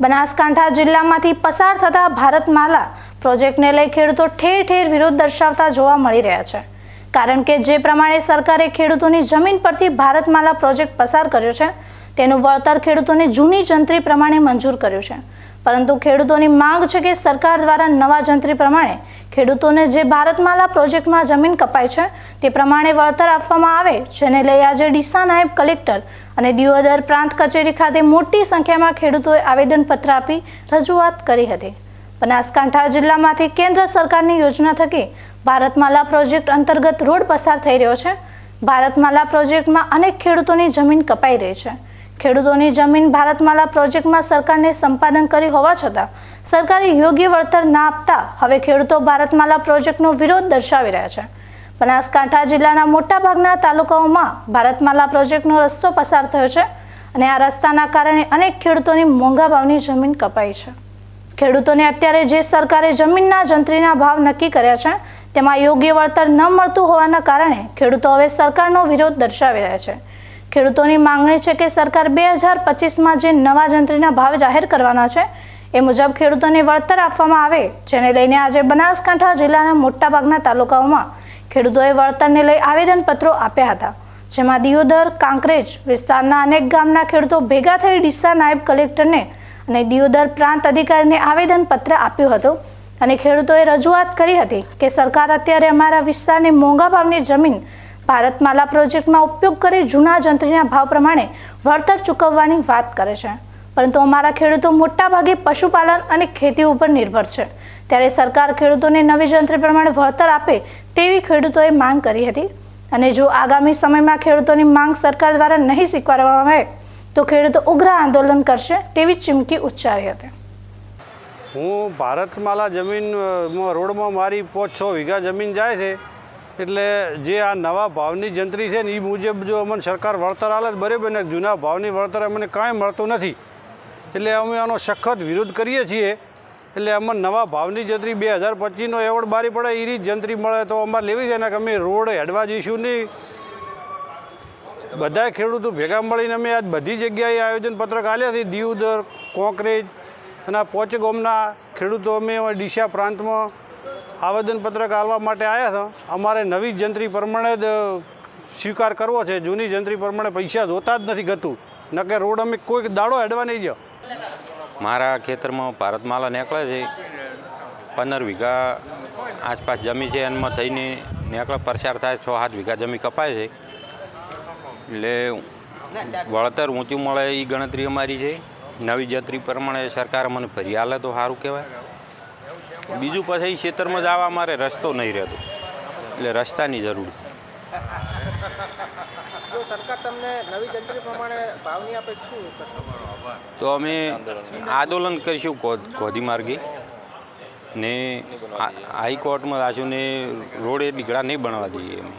બનાસકાંઠા જિલ્લામાંથી પસાર થતા ભારતમાલા પ્રોજેક્ટને લઈ ખેડૂતો ઠેર ઠેર વિરોધ દર્શાવતા જોવા મળી રહ્યા છે. કારણ કે જે પ્રમાણે સરકારે ખેડૂતોની જમીન પરથી ભારતમાલા પ્રોજેક્ટ પસાર કર્યો છે, તેનું વળતર ખેડૂતોને જૂની જંત્રી પ્રમાણે મંજૂર કર્યું છે. પરંતુ ખેડૂતોની માંગ છે કે સરકાર દ્વારા નવા જંત્રી પ્રમાણે ખેડૂતોને જે ભારતમાલા પ્રોજેક્ટમાં જમીન કપાય છે, તે પ્રમાણે વળતર આપવામાં આવે, જેને લઈ આજે ડીસા નાયબ કલેક્ટર અને દિયોદર પ્રાંત કચેરી ખાતે મોટી સંખ્યામાં ખેડૂતોએ આવેદનપત્ર આપી રજૂઆત કરી હતી. બનાસકાંઠા જિલ્લામાંથી કેન્દ્ર સરકારની યોજના થકી ભારતમાલા પ્રોજેક્ટ અંતર્ગત રોડ પસાર થઈ રહ્યો છે. ભારતમાલા પ્રોજેક્ટમાં અનેક ખેડૂતોની જમીન કપાઈ રહી છે. ખેડૂતોની જમીન ભારતમાલા પ્રોજેક્ટમાં સરકારને સંપાદન કરી હોવા છતાં સરકારે યોગ્ય વળતર ના આપતા હવે ખેડૂતો ભારતમાલા પ્રોજેક્ટનો વિરોધ દર્શાવી રહ્યા છે. બનાસકાંઠા જિલ્લાના મોટાભાગના તાલુકાઓમાં ભારતમાલા પ્રોજેક્ટનો રસ્તો પસાર થયો છે અને આ રસ્તાના કારણે અનેક ખેડૂતોની મોંઘા ભાવની જમીન કપાઈ છે. ખેડૂતોને અત્યારે જે સરકારે જમીનના જંત્રીના ભાવ નક્કી કર્યા છે, તેમાં યોગ્ય વળતર ન મળતું હોવાના કારણે ખેડૂતો હવે સરકારનો વિરોધ દર્શાવી રહ્યા છે. ખેડૂતોની માંગણી છે કે સરકાર બે હજાર પચીસમાં જે નવા જંત્રીના ભાવ જાહેર કરવાના છે, એ મુજબ ખેડૂતોને વળતર આપવામાં આવે, જેને લઈને આજે બનાસકાંઠા જિલ્લાના મોટાભાગના તાલુકાઓમાં ખેડૂતોએ વળતરને લઈ આવેદનપત્રો આપ્યા હતા. જેમાં દિયોદર, કાંકરેજ વિસ્તારના અનેક ગામના ખેડૂતો ભેગા થઈ ડીસા નાયબ કલેક્ટરને અને દિયોદર પ્રાંત અધિકારીને આવેદનપત્ર આપ્યું હતું. અને ખેડૂતોએ રજૂઆત કરી હતી કે સરકાર અત્યારે અમારા વિસ્તારની મોંઘા ભાવની જમીન ભારતમાલા પ્રોજેક્ટમાં ઉપયોગ કરી જૂના જંત્રીના ભાવ પ્રમાણે વળતર ચૂકવવાની વાત કરે છે. પરંતુ અમારા ખેડૂતો મોટાભાગે પશુપાલન અને ખેતી ઉપર નિર્ભર છે. ત્યારે સરકાર ખેડૂતોને નવી જંત્રી પ્રમાણે વળતર આપે તેવી ખેડૂતોએ માંગ કરી હતી. અને જો આગામી સમયમાં ખેડૂતોની માંગ સરકાર દ્વારા નહીં સ્વીકારવામાં આવે, તો ખેડૂતો ઉગ્ર આંદોલન કરશે તેવી ચીમકી ઉચ્ચારી હતી. હું ભારતમાલા જમીનમાં રોડમાં મારી પાંચ છ વીઘા જમીન જાય છે એટલે જે આ નવા ભાવની જંત્રી છે ને એ મુજબ જો અમને સરકાર વળતર આલે તો બરાબર, ને જૂના ભાવની વળતર અમને કાંઈ મળતું નથી. એટલે અમે આનો સખત વિરોધ કરીએ છીએ. એટલે અમને નવા ભાવની જંત્રી બે હજાર પચીસનો એવોર્ડ બારી પડે એ રીત જંત્રી મળે તો અમારે લેવી છે, ને કે અમે રોડ હેડવા જઈશું નહીં. બધા ખેડૂતો ભેગા મળીને અમે આજ બધી જગ્યાએ આયોજનપત્રક આલ્યા છે દીવદર કોંકરેજ અને પોચગોમના ખેડૂતો અમે ડીસા પ્રાંતમાં આવેદનપત્રક આલવા માટે આવ્યા હતા અમારે નવી જંત્રી પ્રમાણે જ સ્વીકાર કરવો છે. જૂની જંત્રી પ્રમાણે પૈસા જોતા જ નથી ગતું. નકે રોડ અમે કોઈક દાડો હેડવા નહીં જાઓ મારા ખેતરમાં ભારતમાલા નીકળે છે. પંદર વીઘા આસપાસ જમી છે. એમાં થઈને નીકળે, પ્રસાર થાય, છ સાત વીઘા જમી કપાય છે. એટલે વળતર ઊંચું મળે એ ગણતરી અમારી છે. નવી જંત્રી પ્રમાણે સરકાર મને ફરી હાલે તો સારું કહેવાય. બીજું પછી ખેતરમાં જવા મારે રસ્તો નહીં રહેતો. એટલે રસ્તાની જરૂર. તો અમે આંદોલન કરીશું ગોધી માર્ગે. ને હાઈકોર્ટમાં આશું ને રોડે દીકરા નહીં બનવા દઈએ અમે